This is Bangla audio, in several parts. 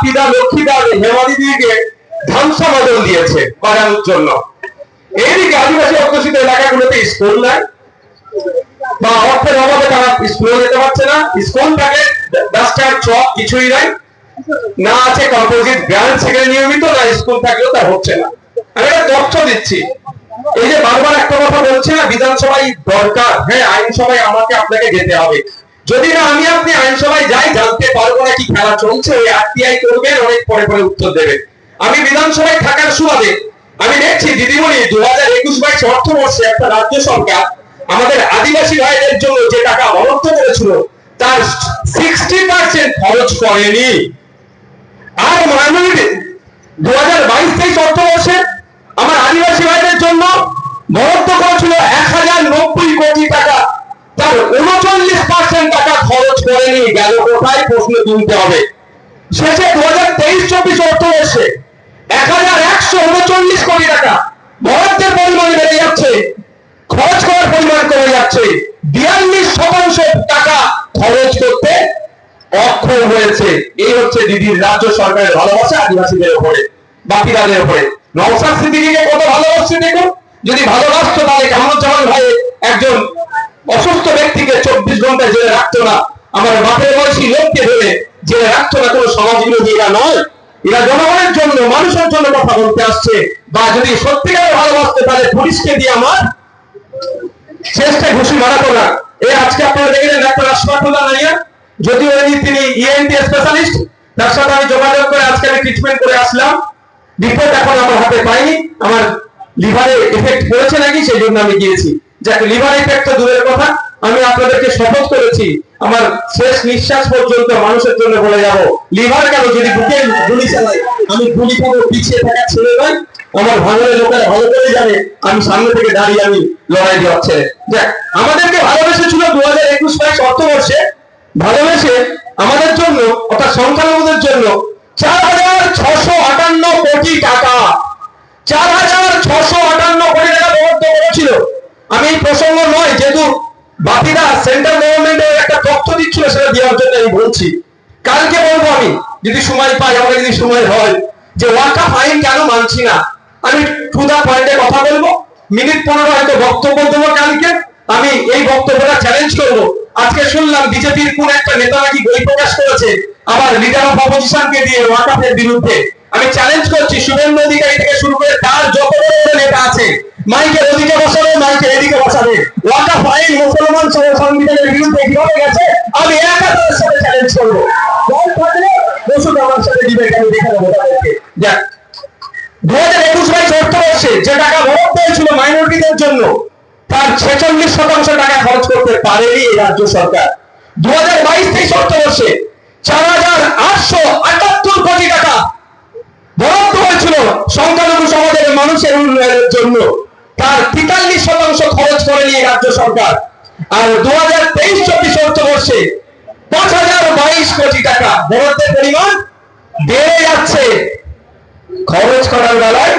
বাপিদা লক্ষ্মীদা হেমাদিদিকে ধ্বংস বদল দিয়েছে বাড়ানোর জন্য। এইদিকে আদিবাসী অধ্যুষিত এলাকাগুলোতে স্কুল নাই। বা অর্থের অভাবে তারা স্কুলে যেতে পারছে না। স্কুল থাকে ডাস্টার চক কিছুই নাই। না আছে কম্পোজিট গ্রান্ট সেখানে নিয়মিত, না স্কুল থাকলেও তা হচ্ছে না। আমি একটা তথ্য দিচ্ছি। এই যে বারবার একটা কথা বলছে না, বিধানসভায় দরকার। হ্যাঁ আইনসভায় আমাকে আপনাকে যেতে হবে। যদি না, আমি আপনি আইনসভায় যাই, জানতে পারব না কি খেলা চলছে, ওই আরটিআই করবেন, অনেক পরে পরে উত্তর দেবেন আমি বিধানসভায় থাকার সুবাদে, আমি দেখছি দিদিমণি দু হাজার একুশ বাইশ অর্থবর্ষে একটা রাজ্য সরকার, আমাদের আদিবাসী ভাইদের জন্য যে টাকা বরাদ্দ করেছিল, তার সিক্সটি পার্সেন্ট খরচ করেনি। আর মাইনরিটি দু হাজার বাইশ তেইশ অর্থবর্ষে আমার আদিবাসী ভাইদের জন্য বরাদ্দ করেছিল এক হাজার নব্বই কোটি টাকা, তার উনচল্লিশ পার্সেন্ট টাকা খরচ করেনি গেল, কোথায় প্রশ্ন তুলতে হবে? শেষে দু হাজার তেইশ চব্বিশ এক হাজার একশো উনচল্লিশ কোটি টাকা বরাদ্দের পরিমাণ বেড়ে যাচ্ছে। খরচ করার পরিমাণ কমে যাচ্ছে। বিয়াল্লিশ শতাংশ টাকা খরচ করতে অক্ষম হয়েছে। এই হচ্ছে দিদির রাজ্য সরকারের ভালোবাসা আদিবাসীদের উপরে, বাকিরাদের উপরে। নওসাদ সিদ্দিকিকে কত ভালোবাসছে দেখুন? যদি ভালোবাসতো তাহলে কামরুজ্জামান ভাই একজন অসুস্থ ব্যক্তিকে চব্বিশ ঘণ্টা জেলে রাখতো না। আমার বাপের বয়সী লোককে ধরে জেলে রাখতো না, কোনো সমাজ বিরোধী এরা নয়। এরা জনগণের জন্য, মানুষের জন্য কথা বলতে আসছে। বা যদি সত্যিকারের ভালোবাসতে, তাহলে পুলিশকে দিয়ে আমার চেষ্টা ঘুষি মারাতো না। এই আজকে আপনারা দেখলেন ডাক্তার আশফাকুল্লাহ নাইয়া যদিও তিনি E ইএনটি স্পেশালিস্ট তার সাথে আমি যোগাযোগ করে আজকে আমি ট্রিটমেন্ট করে আসলাম। রিপোর্ট এখন আমার হাতে পাইনি। আমার লিভারে এফেক্ট পড়েছে নাকি, সেই জন্য আমি গিয়েছি। যাক লিভার এফেক্ট তো দূরের কথা। আমি আপনাদেরকে শপথ করেছি, আমার শেষ নিঃশ্বাস পর্যন্ত মানুষের জন্য বলে যাব, লিভার কেন যদি বুকে গুলি চালাই আমি গুলি খাব, পিছিয়ে থাকা ছেলে নয়, আমার ভাঙলে লোকেরা ভালো করে জানে, আমি সামনে থেকে দাঁড়িয়ে আমি লড়াই দেওয়ার ছেলে যাক, আমাদেরকে ভালোবেসেছিল দু হাজার একুশ বাইশ অর্থবর্ষে, ভালোবেসে আমাদের জন্য, অর্থাৎ সংখ্যালঘুদের জন্য, চার হাজার ছশো আটান্ন কোটি টাকা চার হাজার ছশো আটান্ন কোটি টাকা বরাদ্দ করেছিল আমি এই প্রসঙ্গ নয় যেহেতু বাপিদা সেন্ট্রাল গভর্নমেন্টের একটা তথ্য দিচ্ছিল, সেটা দেওয়ার জন্য আমি বলছি। কালকে বলব আমি, যদি সময় পাই, আমাকে যদি সময় হয়, যে ওয়াকা ফাইন কেন মানছি না? আমি টু দা পয়েন্টে কথা বলব, মিনিট পনেরো হয়তো বক্তব্য দেবো কালকে, আমি এই বক্তব্যটা চ্যালেঞ্জ করব। আজকে শুনলাম বিজেপির কোন একটা নেতা নাকি বই প্রকাশ করেছে, আবার লিডার অফ অপোজিশনকে দিয়ে ওয়াকাফের বিরুদ্ধে। আমি চ্যালেঞ্জ করছি, শুভেন্দু অধিকারী থেকে শুরু করে তার যত বড় নেতা আছে মাইকের ওদিকে বসাবে মাইকের এদিকে বসাবে। সহ সংবিধানের বিরুদ্ধে কীভাবে গেছে, আমি একা তাদের সাথে চ্যালেঞ্জ করব। দল থাকলে বসুন, আমার সাথে ডিবেট আমি দেখে নেব তাদেরকে। যাক। দু হাজার একুশ বাইশ অর্থবর্ষে যে টাকা বরাদ্দ হয়েছিল মাইনরিটিদের জন্য, তার ছেচল্লিশ শতাংশ টাকা খরচ করতে পারেনি রাজ্য সরকার। দু হাজার বাইশ তেইশ অর্থবর্ষে চার হাজার আটশো আটাত্তর কোটি টাকা বরাদ্দ হয়েছিল সংখ্যালঘু সমাজের মানুষের উন্নয়নের জন্য। তার তেতাল্লিশ শতাংশ খরচ করেনি রাজ্য সরকার। আর দু হাজার তেইশ চব্বিশ অর্থবর্ষে পাঁচ হাজার বাইশ কোটি টাকা বরাদ্দের পরিমাণ বেড়ে যাচ্ছে। খরচ করার বেলায়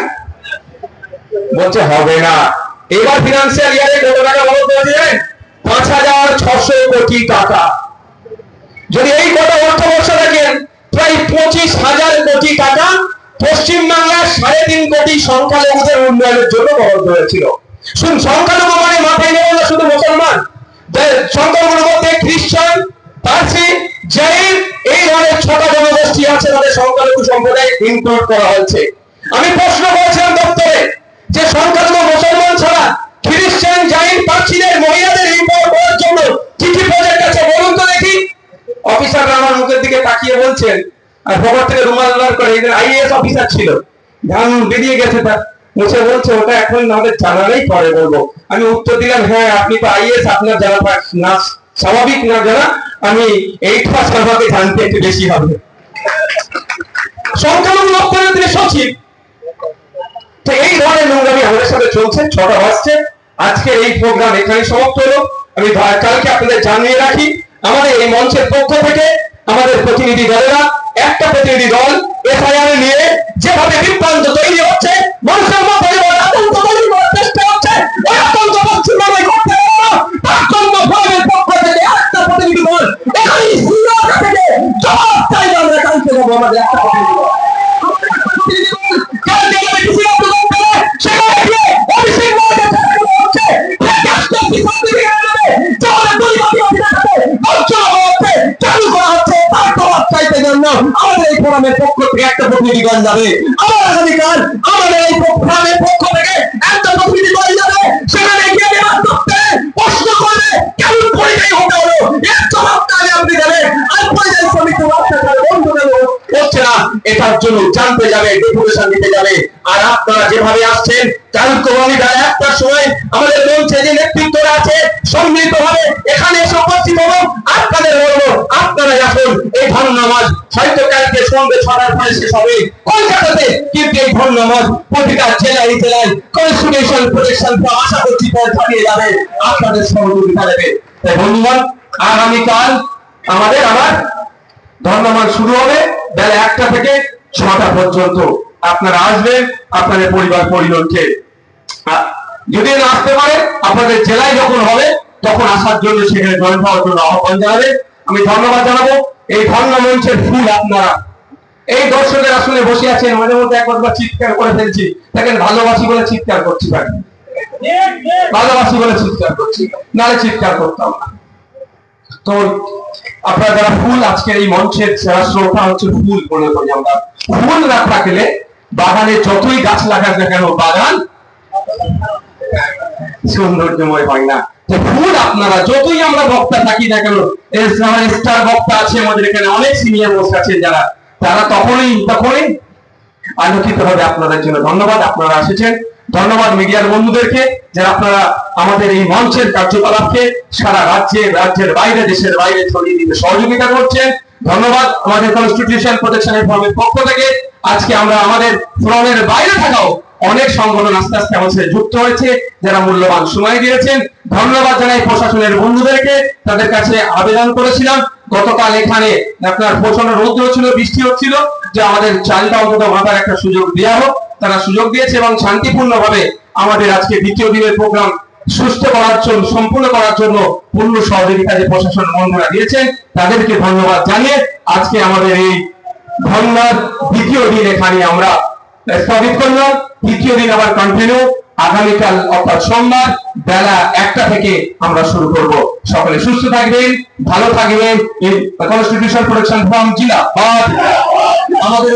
বলছে, হবে না। এবার ফিনান্সিয়াল ইয়ারে কত টাকা বরাদ্দ পাঁচ হাজার ছশো কোটি টাকা। যদি এই কটা অর্থবর্ষ দেখেন, প্রায় পঁচিশ হাজার কোটি টাকা পশ্চিমবাংলার সাড়ে তিন কোটি সংখ্যালঘুদের উন্নয়নের জন্য বরাদ্দ হয়েছিল। শুন সম্প্রদায় ইনক্লুড করা হয়েছে। আমি প্রশ্ন করেছিলাম দপ্তরে যে সংখ্যালঘু মুসলমান ছাড়া খ্রিস্টান জৈন পার্সিদের, মহিলাদের ইম্পাওয়ার করার জন্য কি প্রজেক্ট আছে বলুন তো দেখি। অফিসাররা আমার মুখের দিকে তাকিয়ে বলছেন, আর পকেট থেকে রুমাল করে এদের আইএএস অফিসার ছিল। ধান বেরিয়ে গেছে তার। মুছে বলছে, ওটা এখন আমাদের জানালেই পরে বলব। আমি উত্তর দিলাম হ্যাঁ আপনি তো আইএস আপনার জানা না, স্বাভাবিক না জানা, আমি এইট পাস আমাকে জানতে একটু বেশি হবে। সংখ্যালঘু লক্ষণের আজকে এই প্রোগ্রাম এখানে সমাপ্ত আমি আপনাদের জানিয়ে রাখি, আমাদের এই মঞ্চের পক্ষ আমাদের প্রতিনিধি একটা প্রতিনিধি দল নিয়ে যেভাবে তৈরি হচ্ছে ফোরামের পক্ষ থেকে একটা প্রতিনিধি দল যাবে। আমার আগামীকাল আমাদের এই ফোরামের এটার জন্য জানতে যাবে ডেপুটেশন দিতে যাবে। আর আপনারা যেভাবে আসছেন চালুক্য বেলা একটার সময় আমাদের মঞ্চে যে নেতৃত্বরা আছে সম্মিলিত ভাবে এখানে এসে উপস্থিত হব। আপনাদের বলব আপনারা আসুন। এই বন্ধুগণ, আগামীকাল আমাদের আবার ধন্যবাদ শুরু হবে বেলা একটা থেকে ছটা পর্যন্ত। আপনারা আসবেন, আপনাদের পরিবার পরিজনকে। যদি না আসতে পারে, আপনাদের জেলায় যখন হবে, তখন আসার জন্য সেখানে জয়েন হওয়ার জন্য আহ্বান জানাবে। আমি ধন্যবাদ জানাব। এই ধন্য মঞ্চের ফুল আপনারা। এই দর্শকের আসলে বসে আছেন, মাঝে মধ্যে একবার চিৎকার করে ফেলছি। দেখেন, ভালোবাসি বলে চিৎকার করছি, ভাই। ভালোবাসি বলে চিৎকার করছি। নালে চিৎকার করতাম না। তো আপনারা যারা ফুল আজকের এই মঞ্চের সেরা শ্রোতা হচ্ছে ফুল মনে করি আমরা। ফুল না থাকলে বাগানে যতই গাছ লাগাক না কেন, বাগান সৌন্দর্যময় হয় না। ফুল আপনারা, যতই আমরা বক্তা থাকি না কেন স্টার বক্তা আছে আমাদের এখানে, অনেক সিনিয়র মোস্ট আছে যারা। তারা তখনই তখনই আলোকিত হবে আপনাদের জন্য। ধন্যবাদ, আপনারা এসেছেন। ধন্যবাদ মিডিয়ার বন্ধুদেরকে, যারা আপনারা আমাদের এই মঞ্চের কার্যকলাপকে সারা রাজ্যে রাজ্যের বাইরে, দেশের বাইরে ছড়িয়ে দিতে সহযোগিতা করছেন। ধন্যবাদ আমাদের কনস্টিটিউশন প্রোটেকশনের ফোরামের পক্ষ থেকে। আজকে আমরা আমাদের ফোরামের বাইরে থাকাও অনেক সংগঠন আস্তে আস্তে আমাদের সাথে যুক্ত হয়েছে, যারা মূল্যবান সময় দিয়েছেন। ধন্যবাদ জানাই প্রশাসনের বন্ধুদেরকে, তাদের কাছে আবেদন করেছিলাম। গতকাল এখানে আপনার প্রচণ্ড রৌদ্র ছিল, বৃষ্টি হচ্ছিল, যে আমাদের চালটা অন্তত মাথার একটা সুযোগ দেওয়া হোক। তারা সুযোগ দিয়েছে এবং শান্তিপূর্ণ ভাবে আমাদের আজকে দ্বিতীয় দিনের প্রোগ্রাম সুস্থ করার জন্য, সম্পূর্ণ করার জন্য পূর্ণ সহযোগিতা যে প্রশাসন বন্ধুরা দিয়েছেন, তাদেরকে ধন্যবাদ জানিয়ে আজকে আমাদের এই ধন্যবাদ দ্বিতীয় দিন এখানে আমরা স্থগিত করলাম। তৃতীয় দিন আবার কন্টিনিউ আগামীকাল অর্থাৎ সোমবার বেলা একটা থেকে আমরা শুরু করব। সকলে সুস্থ থাকবেন, ভালো থাকবেন। কনস্টিটিউশন প্রোটেকশন ফ্রম জিলা আমাদের